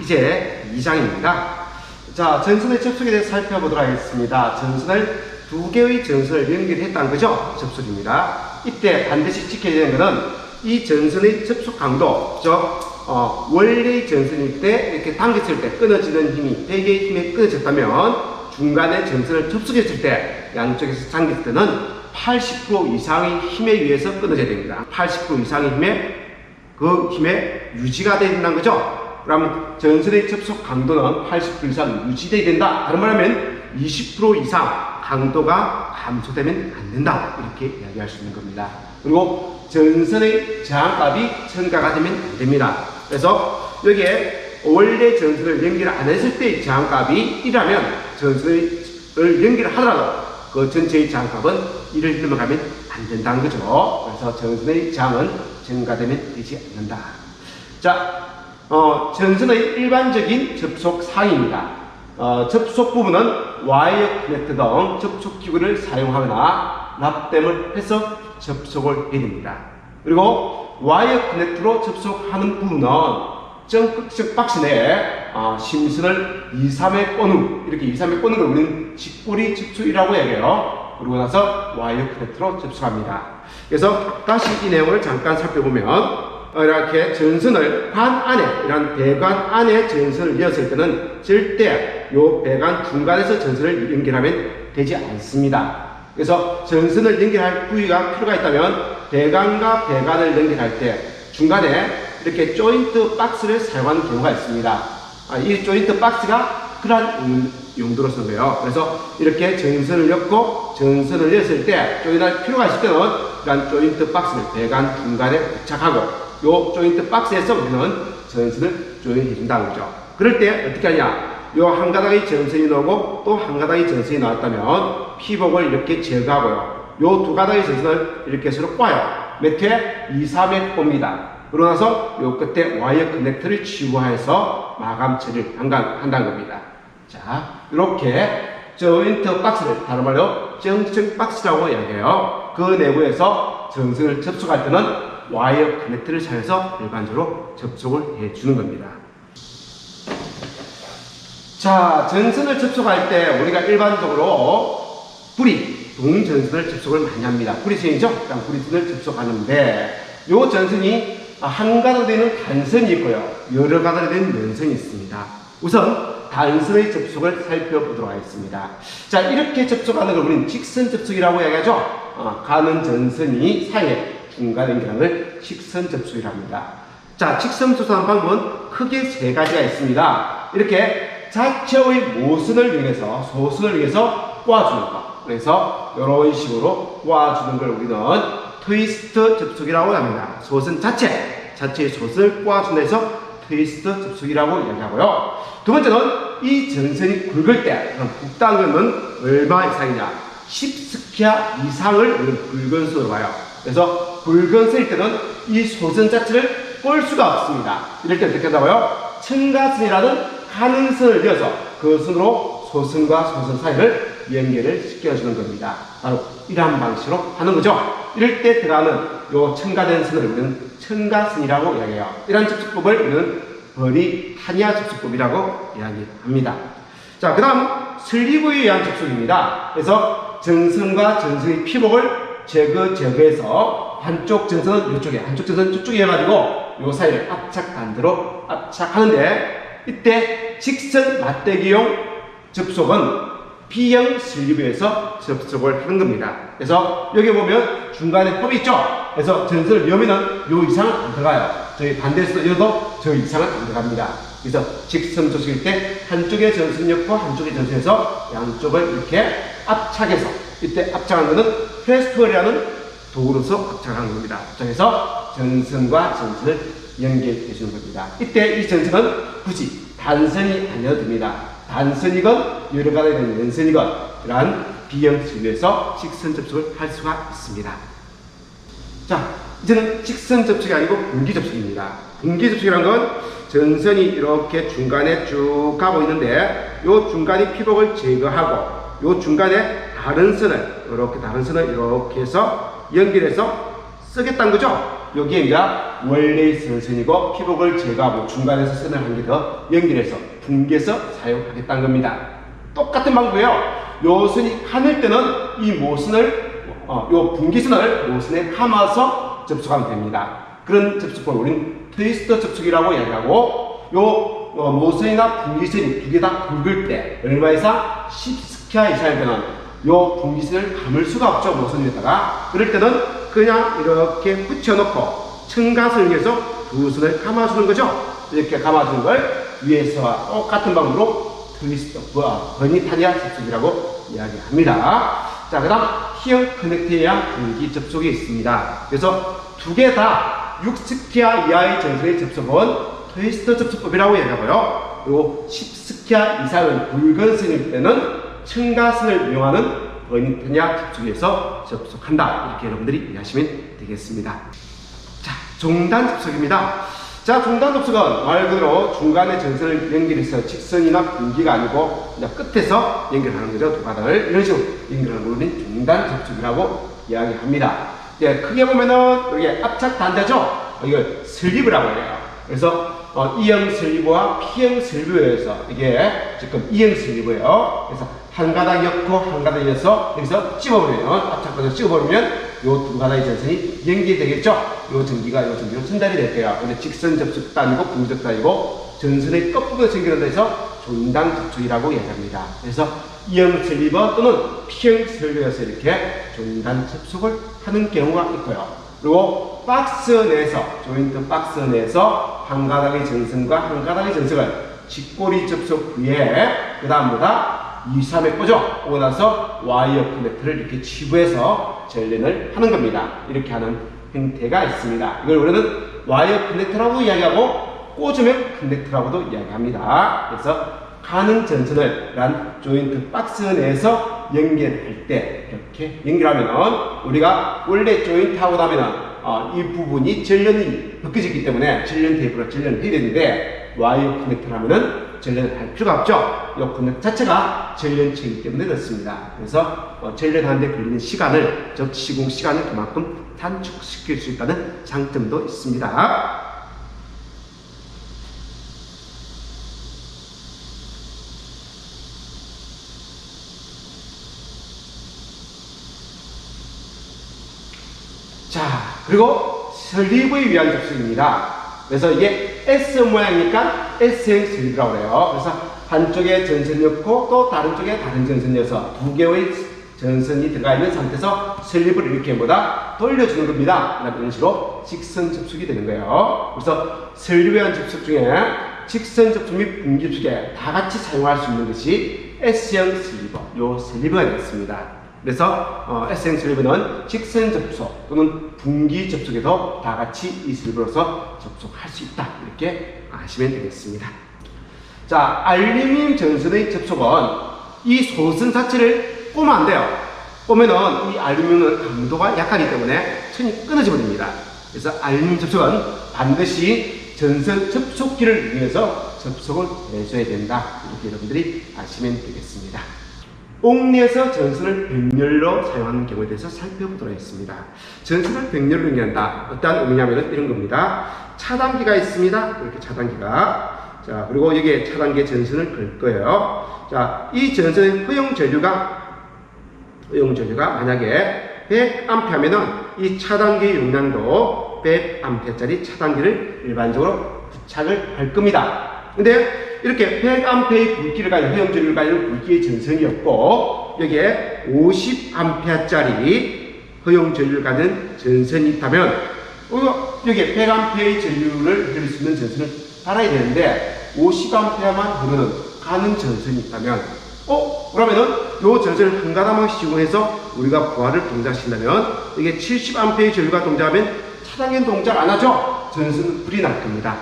이제 2장입니다. 자, 전선의 접속에 대해서 살펴보도록 하겠습니다. 전선을 두 개의 전선을 연결했다는 거죠? 접속입니다. 이때 반드시 지켜야 되는 것은 이 전선의 접속 강도, 즉, 어, 원래의 전선일 때 이렇게 당겼을 때 끊어지는 힘이 100개의 힘에 끊어졌다면 중간에 전선을 접속했을 때 양쪽에서 당겼을 때는 80% 이상의 힘에 의해서 끊어져야 됩니다. 80% 이상의 힘에 그 힘에 유지가 된다는 거죠. 그러면 전선의 접속 강도는 80% 이상 유지돼야 된다. 다른 말하면 20% 이상 강도가 감소되면 안 된다. 이렇게 이야기할 수 있는 겁니다. 그리고 전선의 저항값이 증가가 되면 안 됩니다. 그래서 여기에 원래 전선을 연결 안 했을 때의 저항값이 1이라면 전선을 연결하더라도 그 전체의 저항값은 1을 넘어가면 안 된다는 거죠. 그래서 전선의 저항은 증가되면 되지 않는다. 자, 어, 전선의 일반적인 접속 사항입니다. 어, 접속 부분은 와이어 커넥터 등 접속 기구를 사용하거나 납땜을 해서 접속을 해야 됩니다. 그리고 와이어 커넥터로 접속하는 부분은 정극적 박스 내에 어, 심선을 2, 3회 꼬는 이렇게 2, 3회 꼬는 걸 우리는 직골이 접촉이라고 얘기해요. 그러고 나서 와이어 커넥터로 접속합니다. 그래서 다시 이 내용을 잠깐 살펴보면 어, 이렇게 전선을 관 안에 이런 배관 안에 전선을 이었을 때는 절대 요 배관 중간에서 전선을 연결하면 되지 않습니다. 그래서 전선을 연결할 부위가 필요가 있다면 배관과 배관을 연결할 때 중간에 이렇게 조인트 박스를 사용하는 경우가 있습니다. 아, 이 조인트 박스가 그러한 용도로 거예요. 그래서 이렇게 전선을 엮고 전선을 였을 때 조인할 필요가 있을 때는 이런 조인트 박스를 배관 중간에 부착하고 요 조인트 박스에서 우리는 전선을 조인해 준다는 거죠. 그럴 때 어떻게 하냐? 요 한 가닥의 전선이 나오고 또 한 가닥의 전선이 나왔다면 피복을 이렇게 제거하고요. 요 두 가닥의 전선을 이렇게 서로 꽈요. 몇 회? 2, 3회 꼽니다. 그러고 나서 요 끝에 와이어 커넥터를 치부해서 마감 처리를 한다는 겁니다. 자, 이렇게 조인트 박스를 다른 말로 정층 박스라고 이야기해요. 그 내부에서 전선을 접속할 때는 와이어 커넥터를 사용해서 일반적으로 접속을 해주는 겁니다. 자, 전선을 접속할 때 우리가 일반적으로 뿌리, 동전선을 접속을 많이 합니다. 뿌리선이죠? 일단 뿌리선을 접속하는데 요 전선이 한 가닥 되는 단선이 있고요. 여러 가닥 되는 면선이 있습니다. 우선 단선의 접속을 살펴보도록 하겠습니다. 자, 이렇게 접속하는 걸 우리는 직선 접속이라고 이야기하죠. 어, 가는 전선이 사이에 중간 걸 직선 접속이라고 합니다. 자, 직선 접속하는 방법은 크게 세 가지가 있습니다. 이렇게 자체의 모선을 이용해서 소선을 이용해서 꽈주는 것. 그래서 이런 식으로 꽈주는 걸 우리는 트위스트 접속이라고 합니다. 소선 자체, 자체의 소선을 꽈주면서 트위스트 접속이라고 이야기하고요. 두 번째는 이 전선이 굵을 때, 그럼 것은 얼마 이상이냐? 10스키아 이상을 굵은 선으로 봐요. 그래서 굵은 선일 때는 이 소선 자체를 볼 수가 없습니다. 이럴 때 어떻게 한다고요? 층가선이라는 가는 선을 이어서 그 선으로 소선과 소선 사이를 연결을 시켜주는 겁니다. 바로 이러한 방식으로 하는 거죠. 이럴 때 들어가는 요 첨가된 선을 우리는 첨가선이라고 이야기해요. 이러한 접속법을 우리는 버리 타니아 접속법이라고 이야기합니다. 자, 그 다음 슬리브에 의한 접속입니다. 그래서 전선과 전선의 피복을 제거, 제거해서 한쪽 전선은 이쪽에, 한쪽 전선은 이쪽에 해가지고 요 사이를 압착 반대로 압착하는데 이때 직선 맞대기용 접속은 B형 슬리브에서 접속을 하는 겁니다. 그래서 여기 보면 중간에 컵이 있죠? 그래서 전선을 여면은 요 이상은 안 들어가요. 저희 반대에서 여도 저 이상은 안 들어갑니다. 그래서 직선 접속일 때 한쪽에 전선 엮고 한쪽에 전선에서 양쪽을 이렇게 압착해서 이때 압착하는 것은 페스트월이라는 도구로서 압착하는 겁니다. 압착해서 전선과 전선을 연결해 주는 겁니다. 이때 이 전선은 굳이 단선이 아니어도 됩니다. 단선이건 여러 가지 연선이건 이러한 B형 진로에서 직선 접속을 할 수가 있습니다. 자, 이제는 직선 접촉이 아니고 분기 접촉입니다. 분기 접촉이라는 건 전선이 이렇게 중간에 쭉 가고 있는데 요 중간이 피복을 제거하고 요 중간에 다른 선을 이렇게 다른 선을 이렇게 해서 연결해서 쓰겠다는 거죠. 여기에 이제 원래의 선선이고 피복을 제거하고 중간에서 선을 한 개 더 연결해서 분개해서 사용하겠다는 겁니다. 똑같은 방법이에요. 요 선이 하늘 때는 이 모선을 어, 요 분기선을 모선에 감아서 접촉하면 됩니다. 그런 접촉법을 우리는 트위스터 접촉이라고 이야기하고 요 어, 모선이나 분기선이 두 개 다 굵을 때 얼마 이상 10스퀘어 이상일 때는 요 분기선을 감을 수가 없죠 모선에다가. 그럴 때는 그냥 이렇게 붙여놓고 층가선을 위해서 두 손을 감아주는 거죠. 이렇게 감아주는 걸 위에서와 똑같은 방법으로 트위스터 뭐, 버니타니아 접촉이라고 이야기합니다. 자 그 다음 히어 커넥트에야 분기 접촉이 있습니다. 그래서 두 개 다 6스퀘어 이하의 전선의 접촉은 트위스터 접촉법이라고 얘기하고요. 그리고 10스퀘어 이상은 굵은 선일 때는 층가선을 이용하는 버니트냐 접촉에서 접촉한다. 이렇게 여러분들이 이해하시면 되겠습니다. 자, 종단 접촉입니다. 자, 종단 접촉은 말 그대로 중간에 전선을 연결해서 직선이나 분기가 아니고 그냥 끝에서 연결하는 거죠. 두 가닥을 이런 식으로 연결하는 걸 우리는 종단 접촉이라고 이야기합니다. 예, 크게 보면은 여기 압착 단자죠. 이걸 슬리브라고 해요. 그래서 어, E형 슬리브와 P형 슬리브에서 이게 지금 E형 슬리브예요. 그래서 한 가닥 엮고 한 가닥 이어서 여기서 찝어버리면 압착해서 찝어버리면 요 두 가닥의 전선이 연결되겠죠. 요 전기가 요 전기로 전달이 될게요. 근데 직선 접촉도 아니고 분접도 아니고 전선의 끝부분에 연결한다 해서 종단 접촉이라고 이야기합니다. 그래서 E형 슬리버 또는 P형 슬리버에서 이렇게 종단 접촉을 하는 경우가 있고요. 그리고 박스 내에서 조인트 박스 내에서 한 가닥의 전선과 한 가닥의 전선을 직고리 접촉 후에 그 다음보다 2, 3에 꽂아 오고 나서 와이어 커넥터를 이렇게 치부해서 전련을 하는 겁니다. 이렇게 하는 형태가 있습니다. 이걸 우리는 와이어 커넥터라고 이야기하고 꽂으면 커넥터라고도 이야기합니다. 그래서 가는 전선을 란 조인트 박스 내에서 연결할 때 이렇게 연결하면 우리가 원래 조인트하고 나면은 어, 이 부분이 전련이 벗겨졌기 때문에 전련 테이프로 전련을 해야 되는데 와이어 커넥터를 하면은 전련을 할 필요가 없죠. 이 커넥터 자체가 전련체이기 때문에 그렇습니다. 그래서 어, 전련하는데 걸리는 시간을 즉 시공 시간을 그만큼 단축시킬 수 있다는 장점도 있습니다. 자, 그리고 슬리브에 위한 접촉입니다. 그래서 이게 S 모양이니까 슬리브라고 그래요. 그래서 한쪽에 전선 넣고 또 다른 쪽에 다른 전선 넣어서 두 개의 전선이 들어가 있는 상태에서 슬리브를 이렇게 뭐다 돌려주는 겁니다. 이런 식으로 직선 접촉이 되는 거예요. 그래서 슬리브에 한 접촉 중에 직선 접촉 및 분기 접촉에 다 같이 사용할 수 있는 것이 S형 슬리브, 요 슬리브가 되겠습니다. 그래서 어, SM 슬리브는 직선 접촉 또는 분기 접촉에도 다 같이 이 슬리브로서 접촉할 수 있다 이렇게 아시면 되겠습니다. 자, 알루미늄 전선의 접촉은 이 소선 자체를 꼬면 안 돼요. 꼬면은 이 알루미늄은 강도가 약하기 때문에 천이 끊어져 버립니다. 그래서 알루미늄 접촉은 반드시 전선 접촉기를 이용해서 접촉을 해줘야 된다. 이렇게 여러분들이 아시면 되겠습니다. 옥리에서 전선을 백열로 사용하는 경우에 대해서 살펴보도록 하겠습니다. 전선을 백열로 연결한다. 어떤 의미냐면 이런 겁니다. 차단기가 있습니다. 이렇게 차단기가. 자, 그리고 여기에 차단기에 전선을 걸 거예요. 자, 이 전선의 허용 전류가, 허용 전류가 만약에 100A 하면은 이 차단기 용량도 100A짜리 차단기를 일반적으로 부착을 할 겁니다. 근데 이렇게 100A의 불길을 가진 허용전류를 가진 불길의 전선이었고 여기에 50A짜리 허용전류를 가진 전선이 있다면 어, 여기에 100A의 전류를 흘릴 수 있는 전선을 달아야 되는데 50A만 흐르는 가는 전선이 있다면 어? 그러면은 요 전선을 한 가닥만 시공해서 우리가 부하를 동작시킨다면 이게 70A의 전류가 동작하면 차단기는 동작 안 하죠? 전선은 불이 날 겁니다.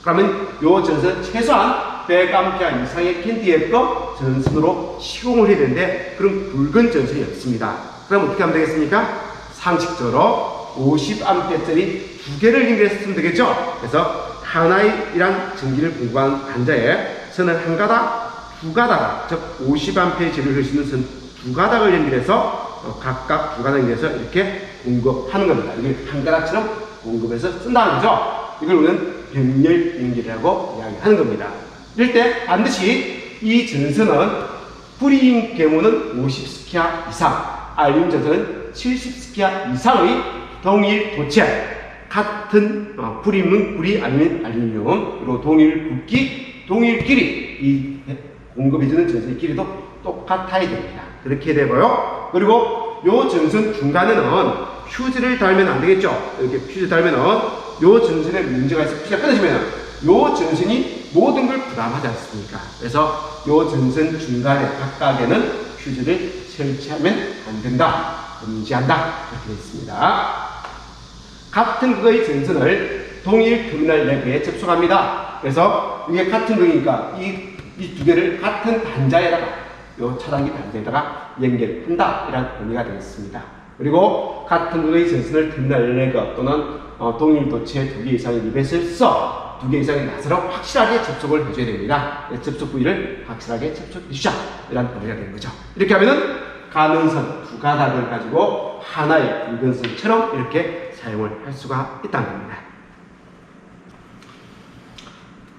그러면 요 전선 최소한 100A 이상의 캔디의 거 전선으로 시공을 해야 되는데 그럼 굵은 전선이 없습니다. 그럼 어떻게 하면 되겠습니까? 상식적으로 50A짜리 두 개를 연결해서 쓰면 되겠죠? 그래서 하나의 이란 전기를 공부한 단자에 선을 한 가닥, 두 가닥, 즉 50A의 전류를 흘수 있는 선 두 가닥을 연결해서 어, 각각 두 가닥 연결해서 이렇게 공급하는 겁니다. 이게 한 가닥처럼 공급해서 쓴다는 거죠. 이걸 우리는 병렬 연결이라고 이야기하는 겁니다. 이럴 때 반드시 이 전선은 뿌리인 경우는 50스키아 이상, 알륨 전선은 70스키아 이상의 동일 도체, 같은 어, 뿌리는 뿌리 아니면 알루미늄, 그리고 동일 굵기, 동일 길이 이 공급해주는 전선의 길이도 똑같아야 됩니다. 그렇게 되고요. 그리고 요 전선 중간에는 퓨즈를 달면 안 되겠죠. 이렇게 퓨즈 달면은 요 전선에 문제가 있어 퓨즈가 끊어지면 요 전선이 모든 걸 부담하지 않습니까? 그래서 요 전선 중간에 각각에는 퓨즈를 설치하면 안 된다. 금지한다. 이렇게 되어 있습니다. 같은 그의 전선을 동일 터미널 내부에 접속합니다. 그래서 이게 같은 거니까 이 이 두 개를 같은 단자에다가 요 차단기 단자에다가 연결한다 이런 의미가 되겠습니다. 그리고 같은 그의 전선을 터미널 내거 또는 어, 동일 도체 두 개 이상의 리벳을 써 두 개 이상의 낫으로 확실하게 접속을 해줘야 됩니다. 네, 접속 부위를 확실하게 접촉해 주자 이런 의미가 되는 거죠. 이렇게 하면은 가능선 두 가닥을 가지고 하나의 굵은선처럼 이렇게 사용을 할 수가 있다는 겁니다.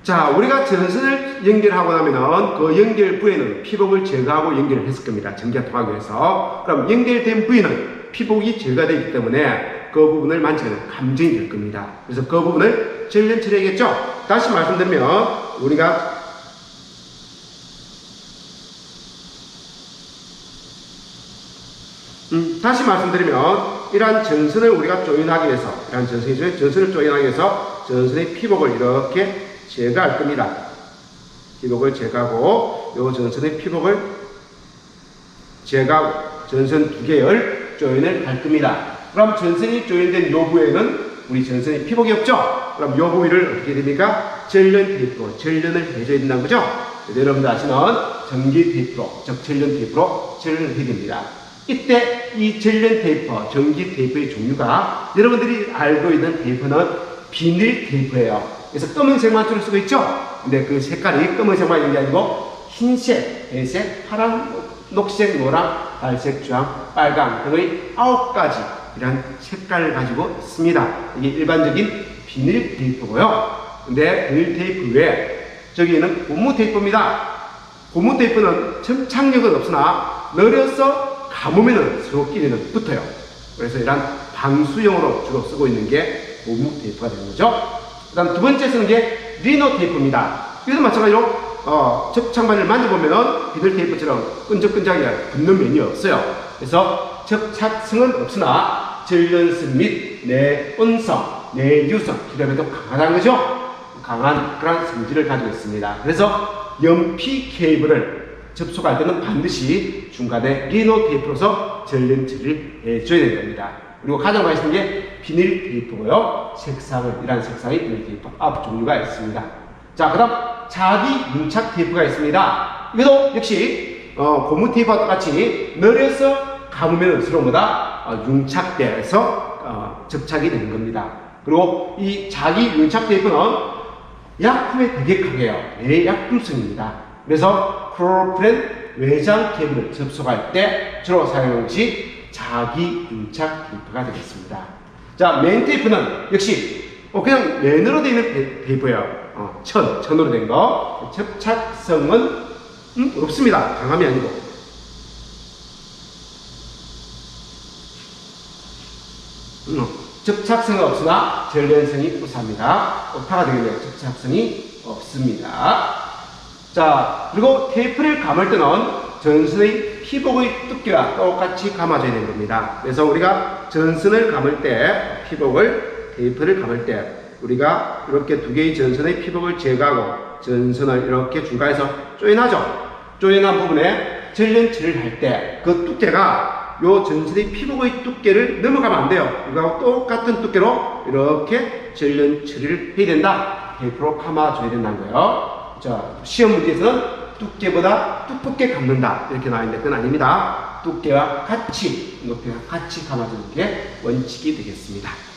자, 우리가 전선을 연결하고 나면은 그 연결 부에는 피복을 제거하고 연결을 했을 겁니다. 전기가 통하기 위해서. 그럼 연결된 부위는 피복이 제거되기 때문에 그 부분을 만지면 감정이 될 겁니다. 그래서 그 부분을 전련 처리해야겠죠? 다시 말씀드리면 우리가 음, 다시 말씀드리면 이러한 전선을 우리가 조인하기 위해서 이러한 전선이 전선을 조인하기 위해서 전선의 피복을 이렇게 제거할 겁니다. 피복을 제거하고 이 전선의 피복을 제거하고 전선 두 개를 조인을 할 겁니다. 그럼 전선이 조인된 요 부에는 우리 전선의 피복이 없죠? 그럼 요 부위를 어떻게 됩니까? 전련 테이프로 전련을 해줘야 된다는 거죠? 여러분들 아시는 전기 테이프로, 즉 전련 테이프로 전련을 해야 됩니다. 이때 이 전련 테이프, 전기 테이프의 종류가 여러분들이 알고 있는 테이프는 비닐 테이프예요. 그래서 검은색만 줄을 쓰고 있죠? 근데 그 색깔이 검은색만 있는 게 아니고 흰색, 회색, 파란, 녹색, 노랑, 갈색, 주황, 빨강 등의 아홉 가지 이런 색깔을 가지고 있습니다. 이게 일반적인 비닐 테이프고요. 근데 비닐 테이프 외에 저기는 고무 테이프입니다. 고무 테이프는 점착력은 없으나 늘어서 감으면 서로끼리는 붙어요. 그래서 이런 방수용으로 주로 쓰고 있는 게 고무 테이프가 되는 거죠. 그 다음 두 번째 쓰는 게 리노 테이프입니다. 이것도 마찬가지로 어, 접착만을 만져보면 비닐 테이프처럼 끈적끈적하게 붙는 면이 없어요. 그래서 접착성은 없으나 전련성 및 내온성, 내 유성, 기름에도 강하다는 거죠. 강한 그런 성질을 가지고 있습니다. 그래서 연피 케이블을 접속할 때는 반드시 중간에 리노 테이프로서 전련 처리를 해줘야 겁니다. 그리고 가장 쓰는 게 비닐 테이프고요. 색상은 이런 색상의 비닐 테이프 앞 종류가 있습니다. 자, 그다음 자기 윤착 테이프가 있습니다. 이것도 역시 어, 고무 테이프와 똑같이 늘려서 감으면 스러움보다 어, 융착돼서 어, 접착이 되는 겁니다. 그리고 이 자기 윤착 테이프는 약품에 되게 강해요. 내약품성입니다. 그래서 크로프렌 외장 케이블을 접속할 때 주로 사용하는 것이 자기 윤착 테이프가 되겠습니다. 자, 메인 테이프는 역시 어, 그냥 맨으로 되어 있는 테- 테이프예요. 어, 천, 천으로 된 거. 접착성은 음, 없습니다. 강함이 아니고. 음, 접착성은 없으나 전련성이 우수합니다. 오타가 되겠네요. 접착성이 없습니다. 자, 그리고 테이프를 감을 때는 전선의 피복의 두께와 똑같이 감아줘야 되는 겁니다. 그래서 우리가 전선을 감을 때, 피복을, 테이프를 감을 때, 우리가 이렇게 두 개의 전선의 피복을 제거하고 전선을 이렇게 중간에서 조인하죠. 조인한 부분에 전련칠을 할 때 그 두께가 요 전선의 피복의 두께를 넘어가면 안 돼요. 이거하고 똑같은 두께로 이렇게 전련 처리를 해야 된다. 테이프로 감아줘야 된다는 거예요. 자, 시험 문제에서는 두께보다 두껍게 감는다. 이렇게 나와 있는데 그건 아닙니다. 두께와 같이, 높이와 같이 감아주는 게 원칙이 되겠습니다.